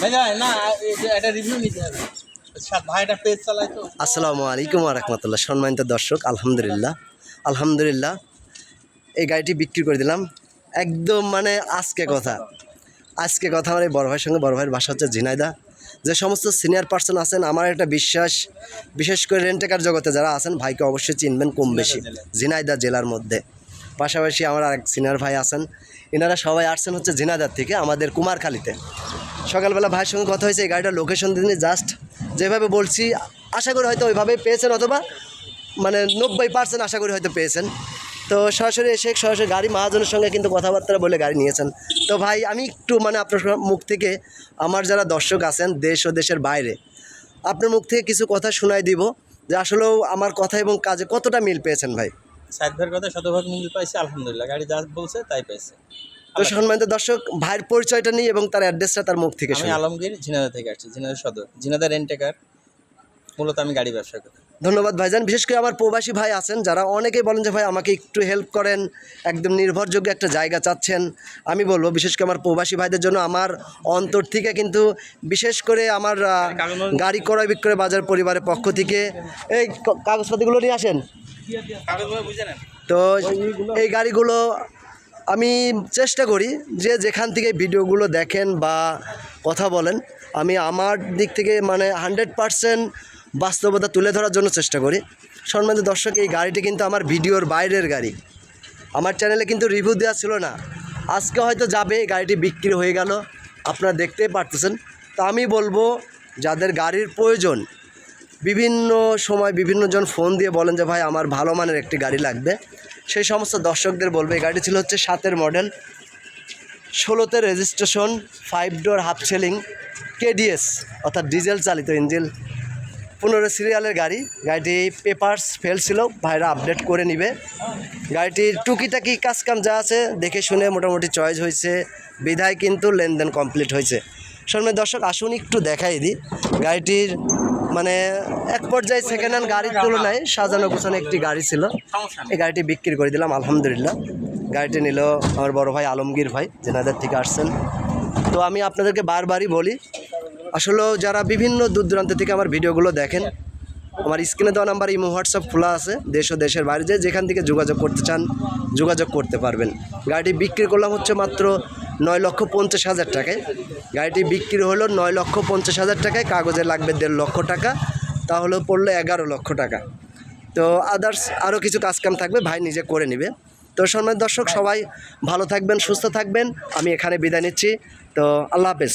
ভাই না এটা রিভিউ নিতে হবে। আচ্ছা, আসসালামু আলাইকুম রহমতুল্লাহ। সম্মানিত দর্শক আলহামদুলিল্লাহ আলহামদুলিল্লাহ এই গাড়িটি বিক্রি করে দিলাম। একদম মানে আজকে কথা। আজকে কথা আমার এই বড় ভাইয়ের সঙ্গে বড় ভাইয়ের বাসা হচ্ছে ঝিনাইদা যে সমস্ত সিনিয়র পার্সন আছেন আমার একটা বিশ্বাস বিশেষ করে রেন্টেকার জগতে যারা আছেন ভাইকে অবশ্যই চিনবেন কম বেশি। ঝিনাইদা জেলার মধ্যে। পাশাপাশি আমার আরেক সিনিয়র ভাই আছেন। এনারা সবাই আসছেন হচ্ছে ঝিনাইদার থেকে আমাদের কুমারখালীতে। সকালবেলা ভাইয়ের সঙ্গে কথা হয়েছে, এই গাড়িটার লোকেশন দিন জাস্ট যেভাবে বলছি, আশা করি হয়তো ওইভাবেই পেয়েছেন অথবা মানে নব্বই পার্সেন্ট আশা করি হয়তো পেয়েছেন। তো সরাসরি এসে সরাসরি গাড়ি মহাজনের সঙ্গে কিন্তু কথাবার্তা বলে গাড়ি নিয়েছেন। তো ভাই, আমি একটু মানে আপনার মুখ থেকে, আমার যারা দর্শক আছেন, দেশ ও দেশের বাইরে, আপনার মুখ থেকে কিছু কথা শোনাই দিব যে আসলেও আমার কথা এবং কাজে কতটা মিল পেয়েছেন ভাই? ভাইয়ের কথা শতভাগ মিল পাইছে, আলহামদুলিল্লাহ। গাড়ি যা বলছে, তাই পাইছে। তো সম্মানিত দর্শক ভাইয়ের পরিচয়টা নিই এবং তার অ্যাড্রেসটা তার মুখ থেকে আমি আলমগীর ঝিনাদা থেকে আসছি Jhenaidah Sadar. Jhenaidah rent a car. মূলত আমি গাড়ি ব্যবসা করি ধন্যবাদ ভাইজান। বিশেষ করে আমার প্রবাসী ভাই আছেন যারা অনেকেই বলেন যে ভাই আমাকে একটু হেল্প করেন একদম নির্ভরযোগ্য একটা জায়গা চাচ্ছেন। আমি বলব বিশেষ করে আমার প্রবাসী ভাইদের জন্য আমার অন্তর থেকে কিন্তু বিশেষ করে আমার গাড়ি ক্রয় বিক্রয় বাজার পরিবারের পক্ষ থেকে। এই কাগজপাতিগুলো নিয়ে আসেন। তো এই গাড়িগুলো আমি চেষ্টা করি যে যেখান থেকে ভিডিওগুলো দেখেন বা কথা বলেন, আমি আমার দিক থেকে মানে হান্ড্রেড পারসেন্ট বাস্তবতা তুলে ধরার জন্য চেষ্টা করি। সম্মানিত দর্শক, এই গাড়িটি কিন্তু আমার ভিডিওর বাইরের গাড়ি। আমার চ্যানেলে কিন্তু রিভিউ দেওয়া ছিল না। আজকে হয়তো যাবে গাড়িটি বিক্রি হয়ে গেল। আপনারা দেখতেই পারতেছেন। তা আমি বলব, যাদের গাড়ির প্রয়োজন বিভিন্ন সময় বিভিন্নজন ফোন দিয়ে বলেন যে, ভাই, আমার ভালো মানের একটি গাড়ি লাগবে। সেই সমস্ত দর্শকদের বলবে, এই গাড়ি ছিল হচ্ছে সাতের মডেল, ষোলোতে registration, five door half selling, KDS, অর্থাৎ ডিজেল চালিত ইঞ্জিন, পনেরো সিরিয়ালের গাড়ি। গাড়িটি পেপারস ফেল ছিল, ভাইরা আপডেট করে নিবে। গাড়িটির টুকিটাকি কাজকাম যা আছে, দেখে শুনে মোটামুটি চয়েস হয়েছে, বিধায় কিন্তু লেনদেন কমপ্লিট হয়েছে। শর্মে দর্শক, আসুন একটু দেখাই দিই। গাড়িটির মানে এক পর্যায়ে সেকেন্ড হ্যান্ড গাড়ির তুলনায় সাজানো গোছানো একটি গাড়ি ছিল। এই গাড়িটি বিক্রি করে দিলাম আলহামদুলিল্লাহ। গাড়িটি নিল আমার বড় ভাই আলমগীর ভাই জেনাদের থেকে আসছেন। তো আমি আপনাদেরকে বারবারই বলি আসলেও যারা বিভিন্ন দূর দূরান্ত থেকে আমার ভিডিওগুলো দেখেন আমার স্ক্রিনে দেওয়া নাম্বার ইমো হোয়াটসঅ্যাপ খোলা আছে দেশ ও দেশের বাইরে যে যেখান থেকে যোগাযোগ করতে চান যোগাযোগ করতে পারবেন। গাড়িটি বিক্রি করলাম হচ্ছে মাত্র নয় লক্ষ পঞ্চাশ হাজার টাকায়। গাড়িটি বিক্রি হলো নয় লক্ষ পঞ্চাশ হাজার টাকায়, কাগজে লাগবে দেড় লক্ষ টাকা তাহলে পড়ল এগারো লক্ষ টাকা। তো আদার্স আরও কিছু কাজকাম থাকবে, ভাই নিজে করে নেবে। তো সম্মানিত দর্শক, সবাই ভালো থাকবেন, সুস্থ থাকবেন। আমি এখানে বিদায় নিচ্ছি। তো আল্লাহ হাফেজ।